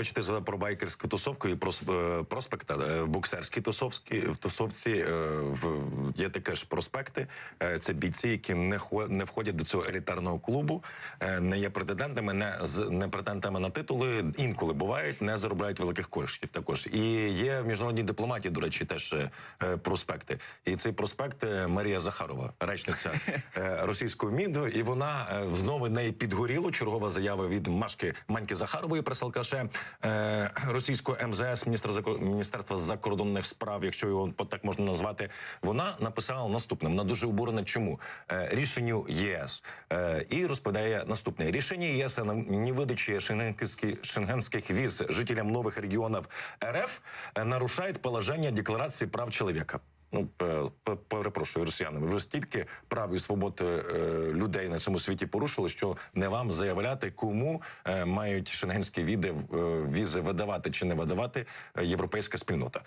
речі, ти згадав про байкерську тусовку і про е, проспекта. Е, В боксерській тусовці, в тусовці е, в- є таке ж проспекти. Е, Це бійці, які не, не входять до цього елітарного клубу, е, не є претендентами, не, з- не претендентами на титули. Інколи бувають, не заробляють великих коштів також. І є в міжнародній дипломатії, до речі, теж е, проспекти. І цей проспект Марія Захарова, речниця російського МІД, і вона знову неї підгоріло. Чергова заява від Машки Маньки Захарової, пресалкаше е, російського МЗС, міністра міністерства закордонних справ, якщо його так можна назвати. Вона написала наступне. Вона дуже обурена. Чому Е, рішенню ЄС Е, і розповідає наступне рішення ЄС не видачі шенгенських шенгенських віз жителям нових регіонів РФ е, нарушає положення Декларації прав чоловіка. Ну, перепрошую, росіяни, ви вже стільки прав і свобод людей на цьому світі порушили, що не вам заявляти, кому мають шенгенські віди, візи видавати чи не видавати європейська спільнота.